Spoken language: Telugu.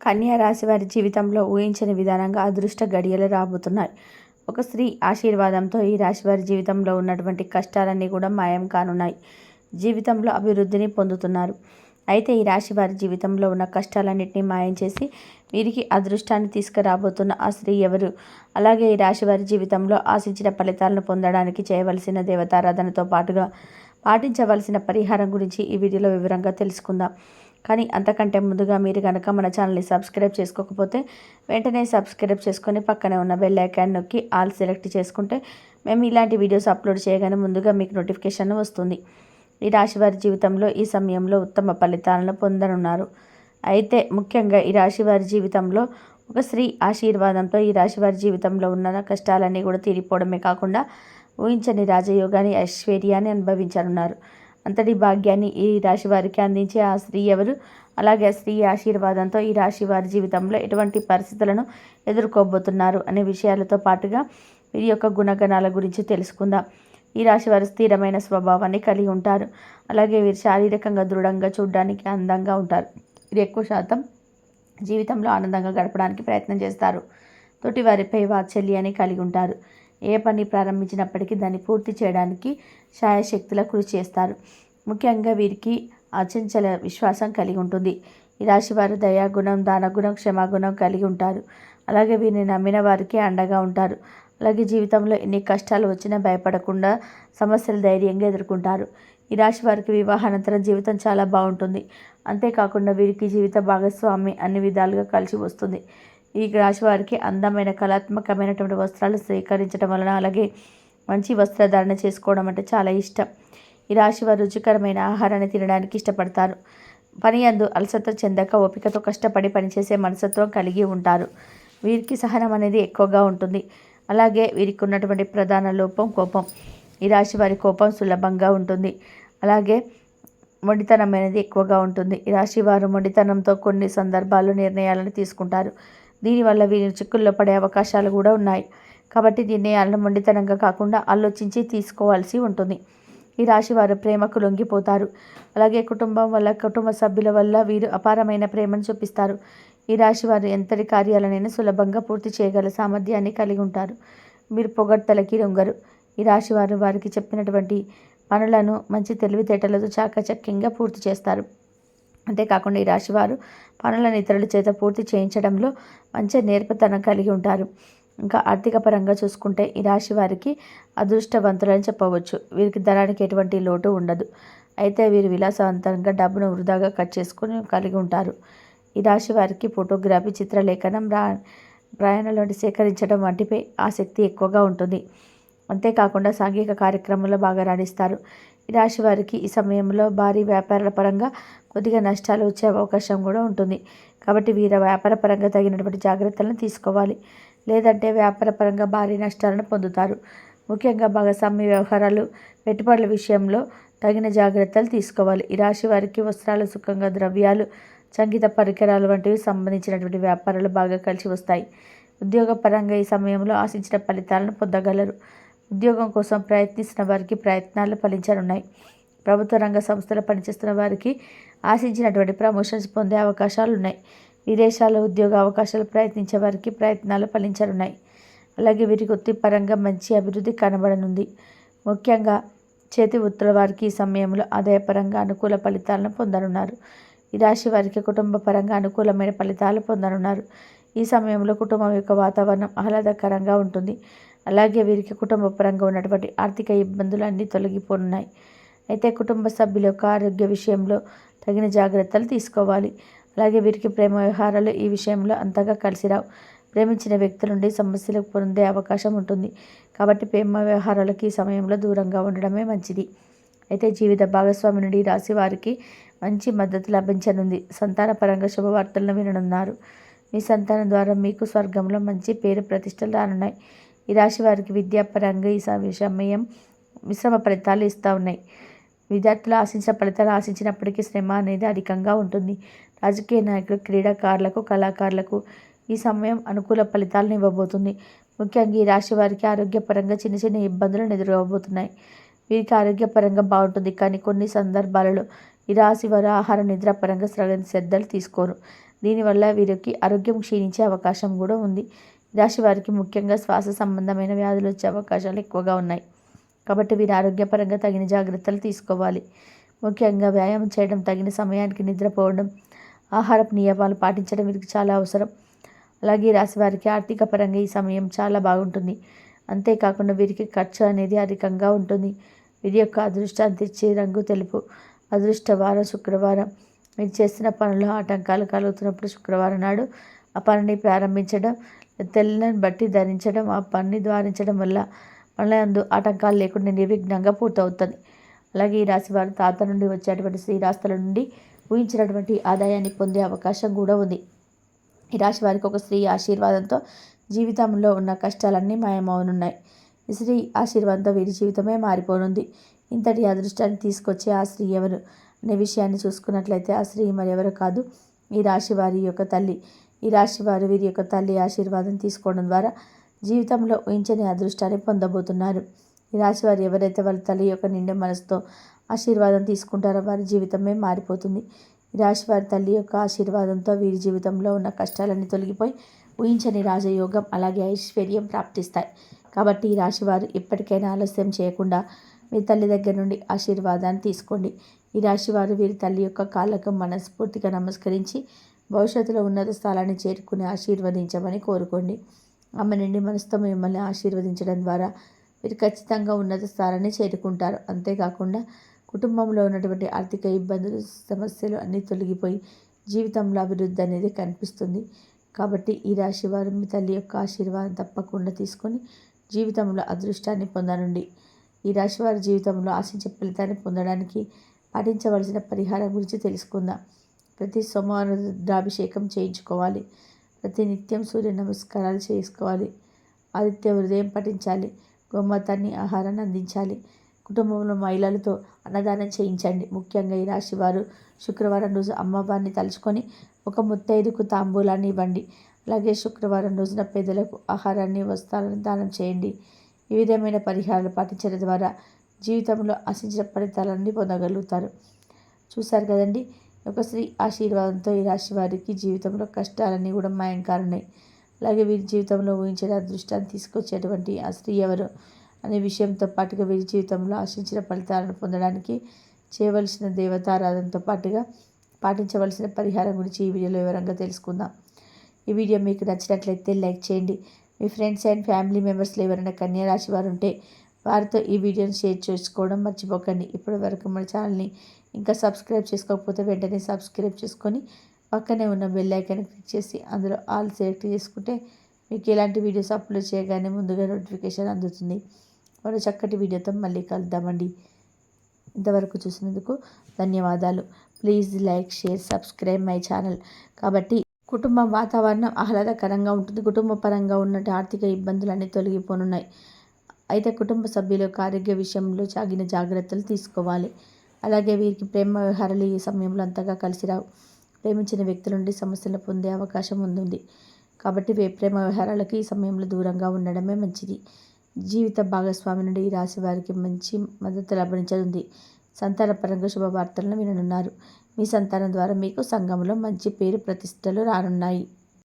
కన్యా రాశి వారి జీవితంలో ఊహించని విధానంగా అదృష్ట గడియలు రాబోతున్నాయి. ఒక స్త్రీ ఆశీర్వాదంతో ఈ రాశి వారి జీవితంలో ఉన్నటువంటి కష్టాలన్నీ కూడా మాయం కానున్నాయి. జీవితంలో అభివృద్ధిని పొందుతున్నారు. అయితే ఈ రాశి వారి జీవితంలో ఉన్న కష్టాలన్నింటినీ మాయం చేసి వీరికి అదృష్టాన్ని తీసుకురాబోతున్న ఆ స్త్రీ ఎవరు? అలాగే ఈ రాశి వారి జీవితంలో ఆశించిన ఫలితాలను పొందడానికి చేయవలసిన దేవతారాధనతో పాటుగా పాటించవలసిన పరిహారం గురించి ఈ వీడియోలో వివరంగా తెలుసుకుందాం. కానీ అంతకంటే ముందుగా మీరు కనుక మన ఛానల్ని సబ్స్క్రైబ్ చేసుకోకపోతే వెంటనే సబ్స్క్రైబ్ చేసుకొని పక్కనే ఉన్న బెల్ ఐకాన్ నొక్కి ఆల్ సెలెక్ట్ చేసుకుంటే మేము ఇలాంటి వీడియోస్ అప్లోడ్ చేయగానే ముందుగా మీకు నోటిఫికేషన్ వస్తుంది. ఈ రాశి వారి జీవితంలో ఈ సమయంలో ఉత్తమ ఫలితాలను పొందనున్నారు. అయితే ముఖ్యంగా ఈ రాశి వారి జీవితంలో ఒక స్త్రీ ఆశీర్వాదంతో ఈ రాశి వారి జీవితంలో ఉన్న కష్టాలన్నీ కూడా తీరిపోవడమే కాకుండా ఊహించని రాజయోగాన్ని ఐశ్వర్యాన్ని అనుభవించనున్నారు. అంతటి భాగ్యాన్ని ఈ రాశి వారికి అందించే ఆ స్త్రీ ఎవరు? అలాగే ఆ స్త్రీ ఆశీర్వాదంతో ఈ రాశి వారి జీవితంలో ఎటువంటి పరిస్థితులను ఎదుర్కోబోతున్నారు అనే విషయాలతో పాటుగా వీరి యొక్క గుణగణాల గురించి తెలుసుకుందాం. ఈ రాశి వారు స్థిరమైన స్వభావాన్ని కలిగి ఉంటారు. అలాగే వీరు శారీరకంగా దృఢంగా చూడడానికి అందంగా ఉంటారు. వీరు ఎక్కువ శాతం జీవితంలో ఆనందంగా గడపడానికి ప్రయత్నం చేస్తారు. తోటి వారిపై వాత్సల్యాన్ని కలిగి ఉంటారు. ఏ పని ప్రారంభించినప్పటికీ దాన్ని పూర్తి చేయడానికి శాయశక్తుల కృషి చేస్తారు. ముఖ్యంగా వీరికి అచంచల విశ్వాసం కలిగి ఉంటుంది. ఈ రాశి వారు దయాగుణం దానగుణం క్షమాగుణం కలిగి ఉంటారు. అలాగే వీరిని నమ్మిన వారికి అండగా ఉంటారు. అలాగే జీవితంలో ఎన్ని కష్టాలు వచ్చినా భయపడకుండా సమస్యలు ధైర్యంగా ఎదుర్కొంటారు. ఈ రాశి వారికి వివాహానంతరం జీవితం చాలా బాగుంటుంది. అంతేకాకుండా వీరికి జీవిత భాగస్వామి అన్ని విధాలుగా కలిసి వస్తుంది. ఈ రాశి వారికి అందమైన కళాత్మకమైనటువంటి వస్త్రాలు స్వీకరించడం వలన అలాగే మంచి వస్త్రధారణ చేసుకోవడం అంటే చాలా ఇష్టం. ఈ రాశి వారు రుచికరమైన ఆహారాన్ని తినడానికి ఇష్టపడతారు. పని అందు అలసత చెందక ఓపికతో కష్టపడి పనిచేసే మనసత్వం కలిగి ఉంటారు. వీరికి సహనం అనేది ఎక్కువగా ఉంటుంది. అలాగే వీరికి ఉన్నటువంటి ప్రధాన లోపం కోపం. ఈ రాశి వారి కోపం సులభంగా ఉంటుంది. అలాగే మొండితనమైనది ఎక్కువగా ఉంటుంది. ఈ రాశి వారు మొండితనంతో కొన్ని సందర్భాల్లో నిర్ణయాలను తీసుకుంటారు. దీనివల్ల వీరి చిక్కుల్లో పడే అవకాశాలు కూడా ఉన్నాయి. కాబట్టి నిర్ణయాలను మొండితనంగా కాకుండా ఆలోచించి తీసుకోవాల్సి ఉంటుంది. ఈ రాశి వారు ప్రేమకు లొంగిపోతారు. అలాగే కుటుంబం వల్ల కుటుంబ సభ్యుల వల్ల వీరు అపారమైన ప్రేమను చూపిస్తారు. ఈ రాశి వారు ఎంతటి కార్యాలనైనా సులభంగా పూర్తి చేయగల సామర్థ్యాన్ని కలిగి ఉంటారు. మీరు పొగడ్తలకి లొంగరు. ఈ రాశి వారు వారికి చెప్పినటువంటి పనులను మంచి తెలివితేటలతో చాకచక్యంగా పూర్తి చేస్తారు. అంతేకాకుండా ఈ రాశివారు పనులను ఇతరుల చేత పూర్తి చేయించడంలో మంచి నేర్పతనం కలిగి ఉంటారు. ఇంకా ఆర్థిక పరంగా చూసుకుంటే ఈ రాశి వారికి అదృష్టవంతులని చెప్పవచ్చు. వీరికి ధనానికి ఎటువంటి లోటు ఉండదు. అయితే వీరు విలాసవంతంగా డబ్బును వృధాగా కట్ చేసుకుని కలిగి ఉంటారు. ఈ రాశి వారికి ఫోటోగ్రఫీ చిత్రలేఖనం రా ప్రయాణాలను సేకరించడం వంటిపై ఆసక్తి ఎక్కువగా ఉంటుంది. అంతేకాకుండా సాంఘిక కార్యక్రమంలో బాగా రాణిస్తారు రాశి వారికి ఈ సమయంలో భారీ వ్యాపారాల పరంగా కొద్దిగా నష్టాలు వచ్చే అవకాశం కూడా ఉంటుంది. కాబట్టి వీరు వ్యాపార పరంగా తగినటువంటి జాగ్రత్తలను తీసుకోవాలి. లేదంటే వ్యాపార పరంగా భారీ నష్టాలను పొందుతారు. ముఖ్యంగా భాగస్వామ్య వ్యవహారాలు పెట్టుబడుల విషయంలో తగిన జాగ్రత్తలు తీసుకోవాలి. ఈ రాశి వారికి వస్త్రాలు సుఖంగా ద్రవ్యాలు సంగీత పరికరాలు వంటివి సంబంధించినటువంటి వ్యాపారాలు బాగా కలిసి వస్తాయి. ఉద్యోగపరంగా ఈ సమయంలో ఆశించిన ఫలితాలను పొందగలరు. ఉద్యోగం కోసం ప్రయత్నిస్తున్న వారికి ప్రయత్నాలు ఫలించనున్నాయి. ప్రభుత్వ రంగ సంస్థలు పనిచేస్తున్న వారికి ఆశించినటువంటి ప్రమోషన్స్ పొందే అవకాశాలు ఉన్నాయి. విదేశాల్లో ఉద్యోగ అవకాశాలు ప్రయత్నించే వారికి ప్రయత్నాలు ఫలించనున్నాయి. అలాగే వీరికి వృత్తిపరంగా మంచి అభివృద్ధి కనబడనుంది. ముఖ్యంగా చేతి వృత్తుల వారికి ఈ సమయంలో ఆదాయపరంగా అనుకూల ఫలితాలను పొందనున్నారు. ఈ రాశి వారికి కుటుంబ పరంగా అనుకూలమైన ఫలితాలు పొందనున్నారు. ఈ సమయంలో కుటుంబం యొక్క వాతావరణం ఆహ్లాదకరంగా ఉంటుంది. అలాగే వీరికి కుటుంబ పరంగా ఉన్నటువంటి ఆర్థిక ఇబ్బందులు అన్నీ తొలగిపోనున్నాయి. అయితే కుటుంబ సభ్యుల యొక్క ఆరోగ్య విషయంలో తగిన జాగ్రత్తలు తీసుకోవాలి. అలాగే వీరికి ప్రేమ వ్యవహారాలు ఈ విషయంలో అంతగా కలిసిరావు. ప్రేమించిన వ్యక్తుల నుండి సమస్యలకు పొందే అవకాశం ఉంటుంది. కాబట్టి ప్రేమ వ్యవహారాలకి ఈ సమయంలో దూరంగా ఉండడమే మంచిది. అయితే జీవిత భాగస్వామి నుండి రాశి వారికి మంచి మద్దతు లభించనుంది. సంతానపరంగా శుభవార్తలను విననున్నారు. మీ సంతానం ద్వారా మీకు స్వర్గంలో మంచి పేరు ప్రతిష్టలు రానున్నాయి. ఈ రాశి వారికి విద్యాపరంగా ఈ సమయం మిశ్రమ ఫలితాలు ఇస్తూ ఉన్నాయి. విద్యార్థులు ఆశించిన ఫలితాలు ఆశించినప్పటికీ శ్రమ అనేది అధికంగా ఉంటుంది. రాజకీయ నాయకులు క్రీడాకారులకు కళాకారులకు ఈ సమయం అనుకూల ఫలితాలను ఇవ్వబోతుంది. ముఖ్యంగా ఈ రాశి వారికి ఆరోగ్యపరంగా చిన్న చిన్న ఇబ్బందులను ఎదురవబోతున్నాయి వీరికి ఆరోగ్యపరంగా బాగుంటుంది. కానీ కొన్ని సందర్భాలలో ఈ రాశి వారు ఆహార నిద్ర పరంగా శ్రద్ధలు తీసుకోరు. దీనివల్ల వీరికి ఆరోగ్యం క్షీణించే అవకాశం కూడా ఉంది. రాశి వారికి ముఖ్యంగా శ్వాస సంబంధమైన వ్యాధులు వచ్చే అవకాశాలు ఎక్కువగా ఉన్నాయి. కాబట్టి వీరు ఆరోగ్యపరంగా తగిన జాగ్రత్తలు తీసుకోవాలి. ముఖ్యంగా వ్యాయామం చేయడం తగిన సమయానికి నిద్రపోవడం ఆహారపు నియమాలు పాటించడం వీరికి చాలా అవసరం. అలాగే రాశి వారికి ఆర్థిక పరంగా ఈ సమయం చాలా బాగుంటుంది. అంతేకాకుండా వీరికి ఖర్చు అనేది అధికంగా ఉంటుంది. వీరి యొక్క అదృష్టాన్ని తెచ్చే రంగు తెలుపు అదృష్టవారం శుక్రవారం. మీరు చేసిన పనులు ఆటంకాలు కలుగుతున్నప్పుడు శుక్రవారం నాడు ఆ పనిని ప్రారంభించడం తెల్లని బట్టి ధరించడం ఆ పనిని ద్వారించడం వల్ల పనులందు ఆటంకాలు లేకుండా నిర్విఘ్నంగా పూర్తవుతుంది. అలాగే ఈ రాశి వారి తాత నుండి వచ్చేటువంటి శ్రీరాస్తుల నుండి ఊహించినటువంటి ఆదాయాన్ని పొందే అవకాశం కూడా ఉంది. ఈ రాశి వారికి ఒక స్త్రీ ఆశీర్వాదంతో జీవితంలో ఉన్న కష్టాలన్నీ మాయమవునున్నాయి. ఈ స్త్రీ ఆశీర్వాదంతో వీరి జీవితమే మారిపోనుంది. ఇంతటి అదృష్టాన్ని తీసుకొచ్చే ఆ స్త్రీ ఎవరు? అనే విషయాన్ని చూసుకున్నట్లయితే ఆ స్త్రీ మరెవరు కాదు. ఈ రాశి వారి యొక్క తల్లి. ఈ రాశి వారు వీరి యొక్క తల్లి ఆశీర్వాదం తీసుకోవడం ద్వారా జీవితంలో ఊహించని అదృష్టాన్ని పొందబోతున్నారు. ఈ రాశి వారు ఎవరైతే వాళ్ళ తల్లి యొక్క నిండే మనసుతో ఆశీర్వాదం తీసుకుంటారో వారి జీవితమే మారిపోతుంది. ఈ రాశి వారి తల్లి యొక్క ఆశీర్వాదంతో వీరి జీవితంలో ఉన్న కష్టాలన్నీ తొలగిపోయి ఊహించని రాజయోగం అలాగే ఐశ్వర్యం ప్రాప్తిస్తాయి. కాబట్టి ఈ రాశి వారు ఇప్పటికైనా ఆలస్యం చేయకుండా మీ తల్లి దగ్గర నుండి ఆశీర్వాదాన్ని తీసుకోండి. ఈ రాశి వారు వీరి తల్లి యొక్క కాళ్ళకు మనస్ఫూర్తిగా నమస్కరించి భవిష్యత్తులో ఉన్నత స్థలాన్ని చేరుకుని ఆశీర్వదించమని కోరుకోండి. ఆమె నిండి మనసుతో మిమ్మల్ని ఆశీర్వదించడం ద్వారా మీరు ఖచ్చితంగా ఉన్నత స్థానాన్ని చేరుకుంటారు. అంతేకాకుండా కుటుంబంలో ఉన్నటువంటి ఆర్థిక ఇబ్బందులు సమస్యలు అన్నీ తొలగిపోయి జీవితంలో అభివృద్ధి అనేది కనిపిస్తుంది. కాబట్టి ఈ రాశి వారు మీ తల్లి యొక్క ఆశీర్వాదం తప్పకుండా తీసుకొని జీవితంలో అదృష్టాన్ని పొందనుండి. ఈ రాశి వారి జీవితంలో ఆశించే ఫలితాన్ని పొందడానికి పాటించవలసిన పరిహారం గురించి తెలుసుకుందాం. ప్రతి సోమవారం రుద్రాభిషేకం చేయించుకోవాలి. ప్రతి నిత్యం సూర్య నమస్కారాలు చేసుకోవాలి. ఆదిత్య హృదయం పఠించాలి. గోమాతాన్ని ఆహారాన్ని అందించాలి. కుటుంబంలో మహిళలతో అన్నదానం చేయించండి. ముఖ్యంగా ఈ రాశి వారు శుక్రవారం రోజు అమ్మవారిని తలుచుకొని ఒక ముత్తైదుకు తాంబూలాన్ని ఇవ్వండి. అలాగే శుక్రవారం రోజున పేదలకు ఆహారాన్ని వస్త్రాలను దానం చేయండి. ఈ విధమైన పరిహారాలు పాటించడం ద్వారా జీవితంలో ఆశించిన ఫలితాలన్నీ పొందగలుగుతారు. చూశారు కదండి? ఒక స్త్రీ ఆశీర్వాదంతో ఈ రాశి వారికి జీవితంలో కష్టాలన్నీ కూడా మాయం కారణాయి అలాగే వీరి జీవితంలో ఊహించిన అదృష్టాన్ని తీసుకొచ్చేటువంటి ఆ స్త్రీ ఎవరు అనే విషయంతో పాటుగా వీరి జీవితంలో ఆశించిన ఫలితాలను పొందడానికి చేయవలసిన దేవతారాధనతో పాటుగా పాటించవలసిన పరిహారం గురించి ఈ వీడియోలో వివరంగా తెలుసుకుందాం. ఈ వీడియో మీకు నచ్చినట్లయితే లైక్ చేయండి. మీ ఫ్రెండ్స్ అండ్ ఫ్యామిలీ మెంబర్స్లో ఎవరైనా కన్యా రాశి వారు ఉంటే వారితో ఈ వీడియోని షేర్ చేసుకోవడం మర్చిపోకండి. ఇప్పటి వరకు మన ఛానల్ని ఇంకా సబ్స్క్రైబ్ చేసుకోకపోతే వెంటనే సబ్స్క్రైబ్ చేసుకొని పక్కనే ఉన్న బెల్ ఐకాన్ క్లిక్ చేసి అందులో ఆల్ సెలెక్ట్ చేసుకుంటే మీకు ఎలాంటి వీడియోస్ అప్లోడ్ చేయగానే ముందుగా నోటిఫికేషన్ అందుతుంది. మరో చక్కటి వీడియోతో మళ్ళీ కలుద్దామండి. ఇంతవరకు చూసినందుకు ధన్యవాదాలు. Please like share subscribe my channel కాబట్టి కుటుంబ వాతావరణం ఆహ్లాదకరంగా ఉంటుంది. కుటుంబ పరంగా ఉన్నట్టు ఆర్థిక ఇబ్బందులన్నీ తొలగిపోనున్నాయి. అయితే కుటుంబ సభ్యుల ఆరోగ్య విషయంలో సాగిన జాగ్రత్తలు తీసుకోవాలి. అలాగే వీరికి ప్రేమ వ్యవహారాలు ఈ సమయంలో అంతగా కలిసి రావు ప్రేమించిన వ్యక్తుల నుండి సమస్యలు పొందే అవకాశం ఉంది కాబట్టి ప్రేమ వ్యవహారాలకు ఈ సమయంలో దూరంగా ఉండడమే మంచిది. జీవిత భాగస్వామి నుండి ఈ రాశి వారికి మంచి మద్దతు లభించనుంది. సంతానపరంగా శుభవార్తలను విననున్నారు. మీ సంతానం ద్వారా మీకు సంఘంలో మంచి పేరు ప్రతిష్టలు రానున్నాయి.